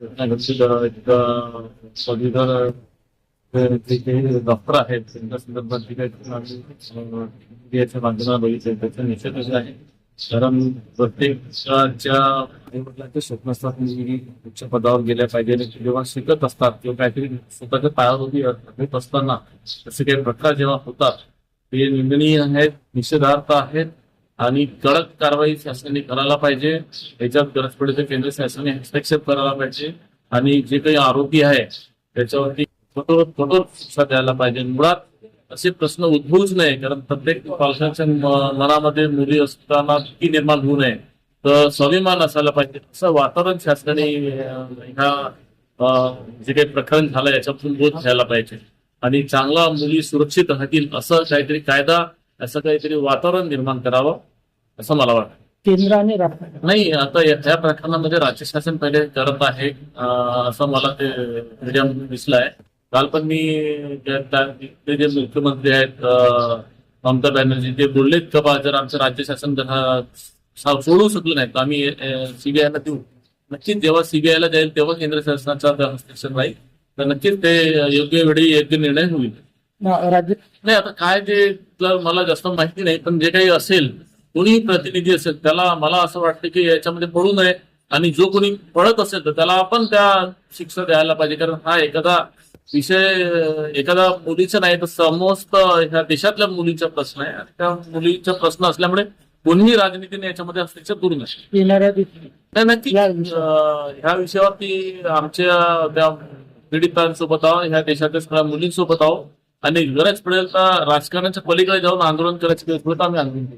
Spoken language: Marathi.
एक पदवीधर जे काही डॉक्टर आहेत त्यांच्या संदर्भात जे काही माध्यमात बघितले त्याचा निषेधच आहे. कारण प्रत्येकाच्या आईवडिलांचे स्वप्न असतात मुलगी उच्च पदावर गेल्या पाहिजे आणि जेव्हा शिकत असतात किंवा काहीतरी स्वतःच्या पायावरती होत असताना तसे काही प्रकार जेव्हा होतात ते निंदनीय आहेत निषेधार्थ आहेत आणि कडक कारवाई शासनाने करायला पाहिजे. याच्यात गरज पडली तर केंद्र शासनाने हस्तक्षेप करायला पाहिजे. आणि जे काही आरोपी आहे त्याच्यावरती कठोर कठोर शिक्षा द्यायला पाहिजे. मुळात असे प्रश्न उद्भवूच नये कारण प्रत्येक पालकांच्या मनामध्ये मुली असताना भीती निर्माण होऊ नये. तर स्वाभिमान असायला पाहिजे. असं वातावरण शासनाने ह्या जे काही प्रकरण झालं याच्यापासून बोध घ्यायला पाहिजे. आणि चांगला मुली सुरक्षित राहतील असं काहीतरी कायदा असं काहीतरी वातावरण निर्माण करावं. असं मला वाटतं. केंद्राने नाही आता या प्रकरणामध्ये राज्य शासन पहिले करत आहे असं मला ते मीडियामध्ये दिसलं आहे काल पण मी ते जे मुख्यमंत्री आहेत ममता बॅनर्जी ते बोललेत का बा जर आमचं राज्य शासन जर सोडवू शकलं नाही तर आम्ही सीबीआयला देऊ. नक्कीच जेव्हा सीबीआयला जाईल तेव्हा केंद्र शासनाचा हस्तक्षेप राहील. तर नक्कीच ते योग्य वेळी योग्य निर्णय होईल. नाही आता काय ते मला जास्त माहिती नाही पण जे काही असेल कोणी प्रतिनिधी असेल त्याला मला असं वाटतं की याच्यामध्ये पडू नये. आणि जो कोणी पडत असेल तर त्याला आपण त्या शिक्षा द्यायला पाहिजे. कारण हा एखादा विषय एखादा मुलीचा नाही तर समस्त ह्या देशातल्या मुलीचा प्रश्न आहे. आणि त्या मुलीचा प्रश्न असल्यामुळे कोणीही राजनीतीने याच्यामध्ये हस्तक्षेप करू नये. नाही नक्की. ह्या विषयावरती आमच्या त्या पीडितांसोबत आहो ह्या सगळ्या मुलींसोबत आहो आणि गरज पडेल तर राजकारणाच्या पलीकडे जाऊन आंदोलन करायची गरज पडेल तर आम्ही आंदोलन करू.